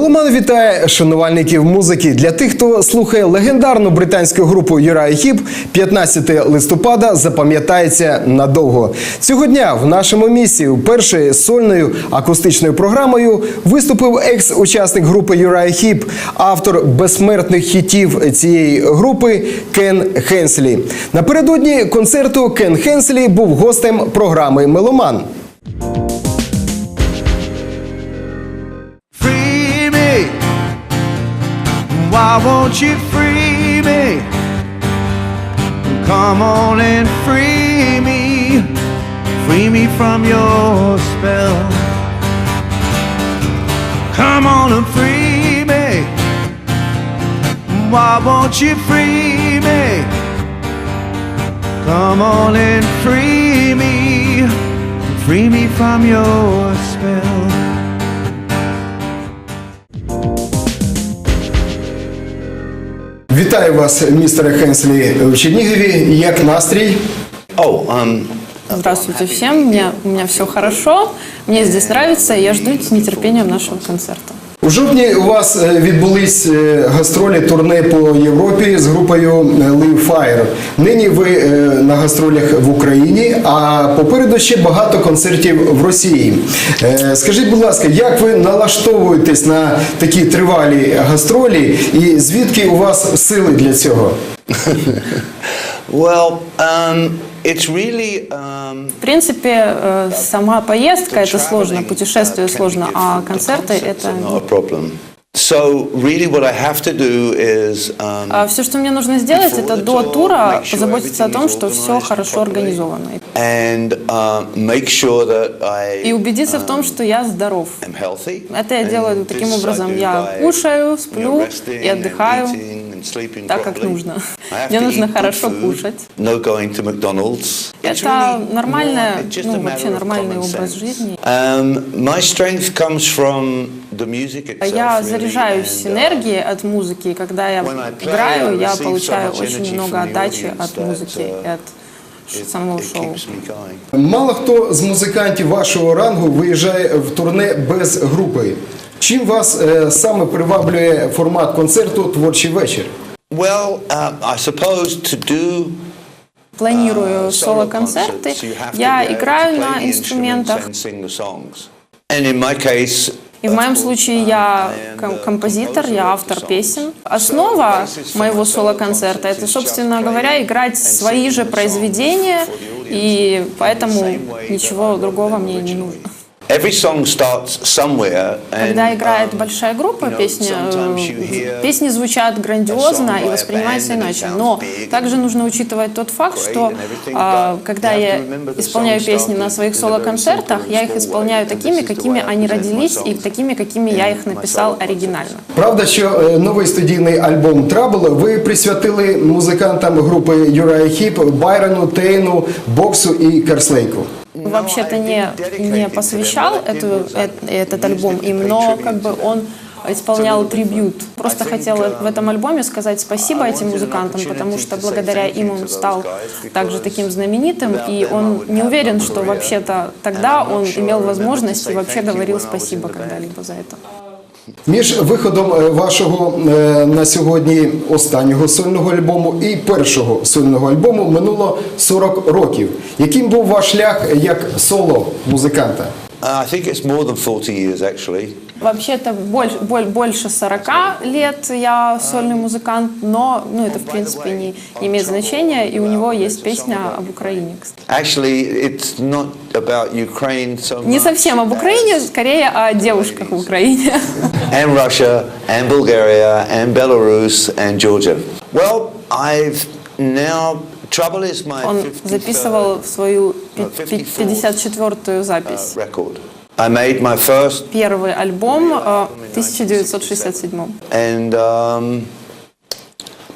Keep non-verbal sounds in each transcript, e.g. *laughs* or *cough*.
Меломан вітає шанувальників музики. Для тих, хто слухає легендарну британську групу Юрай Хіп, 15 листопада запам'ятається надовго. Цього дня в нашому місті першою сольною акустичною програмою виступив екс-учасник групи Юрай Хіп, автор безсмертних хітів цієї групи Кен Хенслі. Напередодні концерту Кен Хенслі був гостем програми Меломан. Why won't you free me? Come on and free me. Free me from your spell. Come on and free me. Why won't you free me? Come on and free me. Free me from your spell. Вітаю вас, містере Хенслі, в Чернігові. Як настрій? Oh, um, Здравствуйте всем, мне, у меня все хорошо, мне здесь нравится, и я жду с нетерпением нашего концерта. У жовтні у вас е, відбулись е, гастролі турне по Європі з групою е, Live Fire. Нині ви на гастролях в Україні, а попереду ще багато концертів в Росії. Скажіть, будь ласка, як ви налаштовуєтесь на такі тривалі гастролі, і звідки у вас сили для цього? *laughs* well, um, В принципе, э, сама поездка это сложно, путешествие сложно, а концерты это... not a problem. So really, what I have to do is um, все, что мне нужно сделать, это до тура позаботиться о том, что все хорошо организовано. and uh, make sure that I И убедиться в том, что я здоров. Это я делаю таким образом. Я кушаю, сплю и отдыхаю and eating and sleeping так, как properly. нужно. I have Мне to нужно eat good хорошо food, кушать. No going to McDonald's. It's Это really нормальное, more- it's just a ну, вообще matter of нормальный common образ sense. жизни. Um, my strength comes from the music itself. Я really, заряжаюсь and, uh, энергией от музыки, и когда я When I play, играю, I я receive получаю so much очень energy много from the отдачи audience от that, музыки и uh, от ш- it- самого it шоу. keeps me going. Мало хто з музикантів вашого рангу виїжджає в турне без групи. Чим вас е, саме приваблює формат концерту Творчий вечір? Well, um, I suppose to do Планирую uh, соло-концерты, я играю на инструментах. И в моем случае uh, я композитор, я автор песен. Основа моего соло-концерта это, собственно говоря, играть свои же произведения, и поэтому ничего другого мне не нужно. Every song starts somewhere, and, Когда играет um, большая группа, you know, песня, sometimes you э, hear песни звучат грандиозно a song by и a воспринимаются band and it иначе. sounds Но big также and нужно учитывать тот факт, great что and everything, а, but когда you have я to remember the исполняю song песни на started своих in a very соло-концертах, simple я and их small исполняю way, and такими, this is the какими way I они present my родились, и songs такими, какими я in их my написал solo оригинально. Правда, що е, новий студійний альбом Trouble ви присвятили музикантам групи Юрай Хіп Байрону, Тейну, Боксу і Керслейку. Вообще-то не, не посвящал эту, этот альбом им, но как бы он исполнял трибют. Просто хотела в этом альбоме сказать спасибо этим музыкантам, потому что благодаря им он стал также таким знаменитым, и он не уверен, что вообще-то тогда он имел возможность и вообще говорил спасибо когда-либо за это. Між виходом е, вашого е, на сьогодні останнього сольного альбому і першого сольного альбому минуло 40 років. Яким був ваш шлях як соло музиканта? Uh, I think it's more than 40 years actually. Вообще-то больше, больше 40 лет я сольный музыкант, но ну, это в принципе не, не имеет значения, и у него есть песня об Украине, кстати. Actually, it's not about Ukraine so Не much совсем об Украине, скорее о девушках в Украине. *laughs* and Russia and Bulgaria and Belarus and Georgia. Well, I've now trouble is my Он 53rd, записывал свою No, пи- пи- 54-ю запись. uh, record. I made my first, Первый альбом э, в 1967 and um,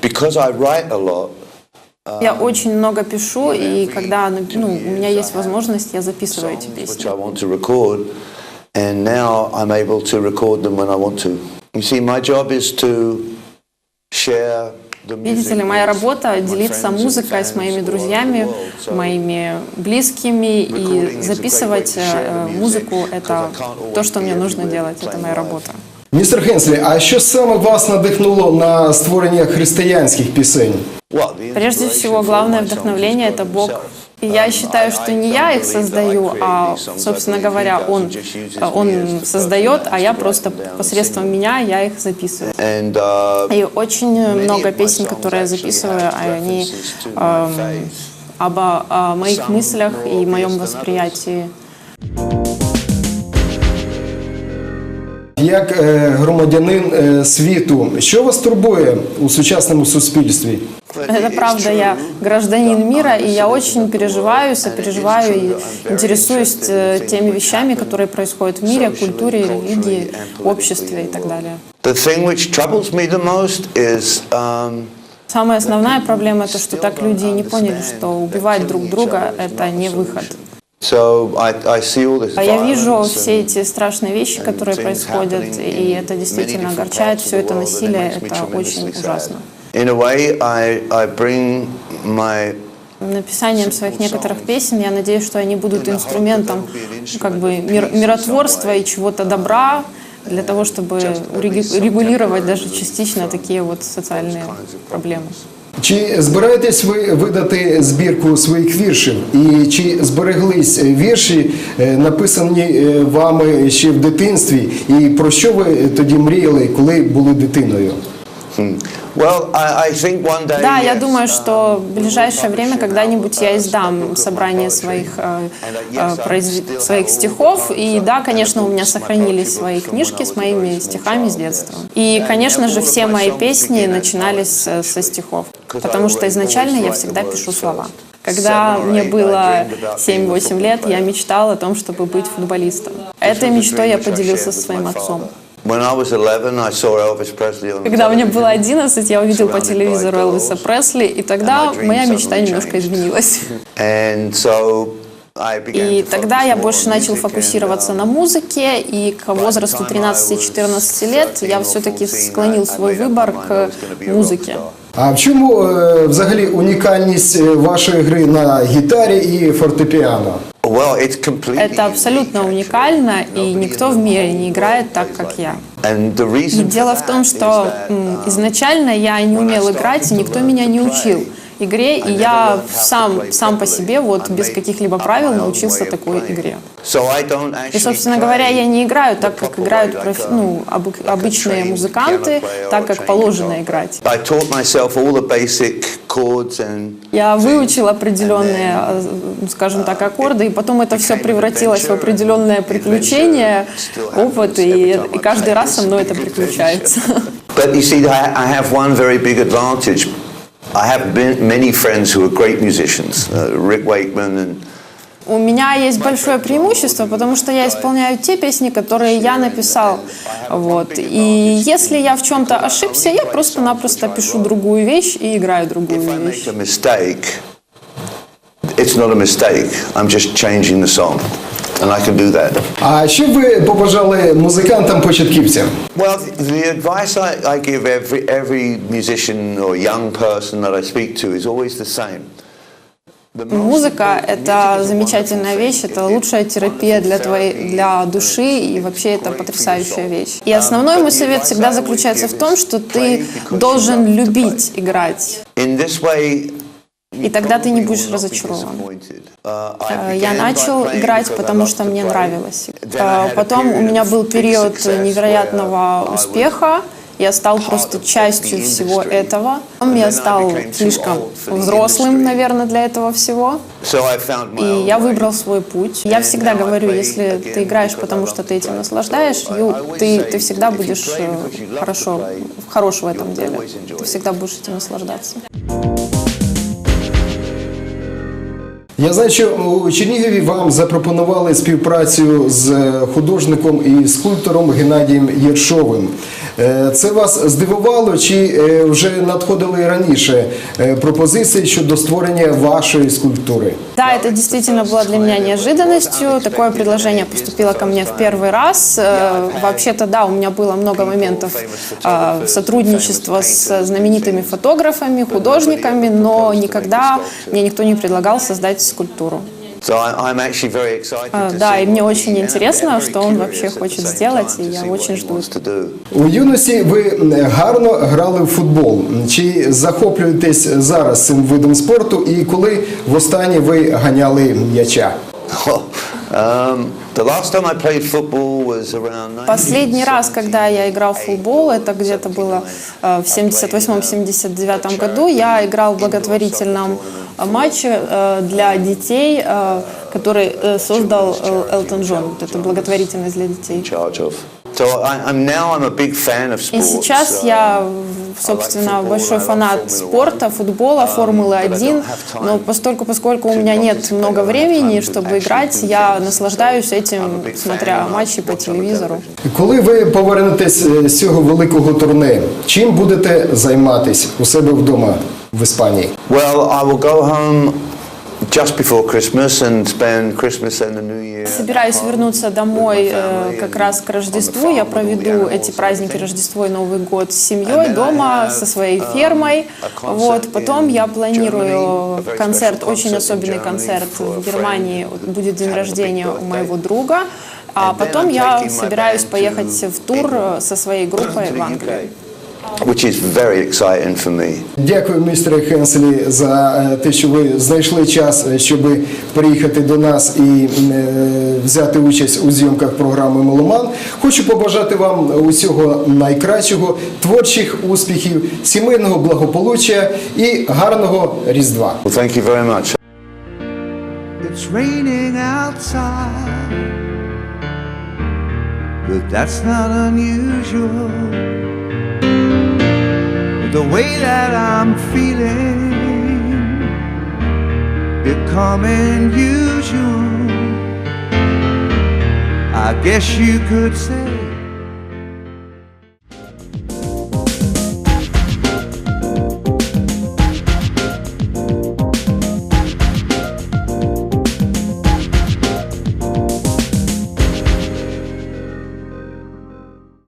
because I write a lot, Я очень много пишу, и когда ну, у меня есть возможность, я записываю эти songs which песни. I want to record, and now I'm able to record them when I want to. You see, my job is to share the music. Видите ли, моя with работа my делиться friends and музыкой с fans моими all over друзьями, the world. So моими близкими, recording и is a great way записывать to share the э, music, музыку – 'cause это I can't always то, что be мне нужно everywhere делать, это playing моя live. работа. Містер Хенслі, а що саме вас надихнуло на створення християнських пісень? Well, the Прежде всего, inspiration for главное my songs вдохновение is это from Бог. И я Um, считаю, что не я их создаю, а, собственно говоря, он, а, он создает, а я просто посредством меня я их записываю. Uh, И очень много песен, которые я записываю, они эм, faith. об о моих мыслях и моем восприятии. Як е, громадянин е, світу, що вас турбує у сучасному суспільстві? Это правда, я гражданин мира, и я очень переживаю, сопереживаю и интересуюсь э, теми вещами, которые происходят в мире, культуре, религии, обществе и так далее. The thing which troubles me the most is um, Самая основная проблема это, что так люди и не поняли, что убивать друг друга это не выход. so I, I see all this А я вижу все эти страшные вещи, которые происходят, и это действительно огорчает, все это насилие, это очень ужасно. In a way, I, I bring my Написанием своих некоторых песен я надеюсь, что они будут инструментом как бы мир- миротворства и чего-то добра для того, чтобы регулировать даже частично такие вот социальные проблемы. Чи збираєтесь ви видати збірку своїх віршів? І чи збереглись вірші, е, написані е, вами ще в дитинстві? І про що ви тоді мріяли, коли були дитиною? Hmm. Да, я думаю, uh, что в ближайшее время когда-нибудь я издам собрание своих, э, э, произве- своих стихов. И да, конечно, у меня сохранились свои книжки с моими стихами с детства. И, конечно же, все мои песни начинались э, со стихов. Потому что изначально я всегда пишу слова. Когда мне было 7-8 лет, я мечтала о том, чтобы быть футболистом. Этой мечтой я поделился со своим отцом. When I was 11, I saw Elvis Presley on the Когда мне было television. 11, я увидел по телевизору Элвиса Пресли, и тогда моя мечта немножко изменилась. And so I began И to тогда focus я more больше on начал music фокусироваться and, uh, на музыке, и к возрасту 13-14 лет я все-таки склонил свой выбор к музыке. А в чому е, взагалі унікальність е, вашої гри на гітарі і фортепіано? Это абсолютно уникально, и никто в мире не играет так, как я. И дело в том, что um, изначально я не умел играть, и никто меня не учил игре, и я сам, сам по себе, вот без каких-либо правил, научился такой игре. И, собственно говоря, я не играю так, как играют профи- a- ну, a обычные музыканты, так как положено играть. Я выучил определенные, э, скажем так, аккорды, и потом это все превратилось в определенное приключение, опыт, и, и каждый раз со мной это приключается. *laughs* But you see, I have one very big advantage. I have been, many friends who are great musicians, uh, Rick Wakeman and У меня есть большое преимущество, потому что я исполняю те песни, которые я написал. Вот. И если я в чем-то ошибся, я просто-напросто пишу другую вещь и играю другую вещь. make a mistake, it's not a mistake. I'm just changing the song, and I can do that. А що ви побажали музикантам-початківцям? Well, the advice I, I give every every musician or young person that I speak to is always the same. Музыка – это is a замечательная wonderful вещь, thing. это лучшая терапия для, твоей, для души, и вообще это потрясающая вещь. И основной мой совет всегда заключается в том, что ты должен любить играть. In this way, И тогда ты не будешь разочарован. Uh, Э, Я начал играть, потому что мне нравилось. Э, Потом у меня был период невероятного успеха. Я стал просто частью всего этого. Я стал слишком взрослым, наверное, для этого всего. И я выбрал свой путь. Я всегда говорю, если ты играешь, потому что ты этим наслаждаешь, ты, ты всегда будешь э, хорошо, хорош в этом деле. Ты всегда будешь этим наслаждаться. Я знаю, що у Чернігові вам запропонували співпрацю з художником і скульптором Геннадієм Єршовим. Е, Це вас здивувало, чи е, вже надходили раніше е, пропозиції щодо створення вашої скульптури? Да, это действительно было для меня неожиданностью. Такое предложение поступило ко мне в первый раз. Э, Вообще-то, да, у меня было много моментов э, сотрудничества с знаменитыми фотографами, художниками, но никогда мне никто не предлагал создать скульптуру. Да, и мне очень интересно, что он вообще хочет сделать, и я очень жду. У юності ви гарно грали в футбол. Чи захоплюєтесь зараз цим видом спорту? І коли востаннє ви ганяли м'яча? *laughs* Последний раз, 1978. когда я играл в футбол, это где-то было э, в 78-79 году, я играл в благотворительном матче э, для детей, э, который создал Элтон Джон. Это благотворительность для детей. charge of. So I, I'm now I'm a big fan of И sports. сейчас uh, я, в- собственно, большой фанат спорта, футбола, Формулы-1, но постольку, поскольку у меня нет много времени, чтобы играть, я наслаждаюсь этим, смотря матчи по телевизору. Коли ви повернетесь е, з цього великого турне, чим будете займатись у себе вдома в Іспанії? Well, I will go home Собираюсь вернуться домой э, как раз к Рождеству. Я проведу эти праздники Рождество и Новый год с семьей дома, со своей фермой. Вот. Потом я планирую концерт, очень особенный концерт в Германии. Будет день рождения у моего друга. А потом я собираюсь поехать в тур со своей группой в Англию. Which is very exciting for me. Дякую, містере Хенселі, за е, те, що ви знайшли час, е, щоб приїхати до нас і е, взяти участь у зйомках програми Меломан. Хочу побажати вам усього найкращого, творчих успіхів, сімейного благополуччя і гарного різдва. Well, thank you very much. It's raining outside, but that's not unusual. The way that I'm feeling, becoming usual. I guess you could say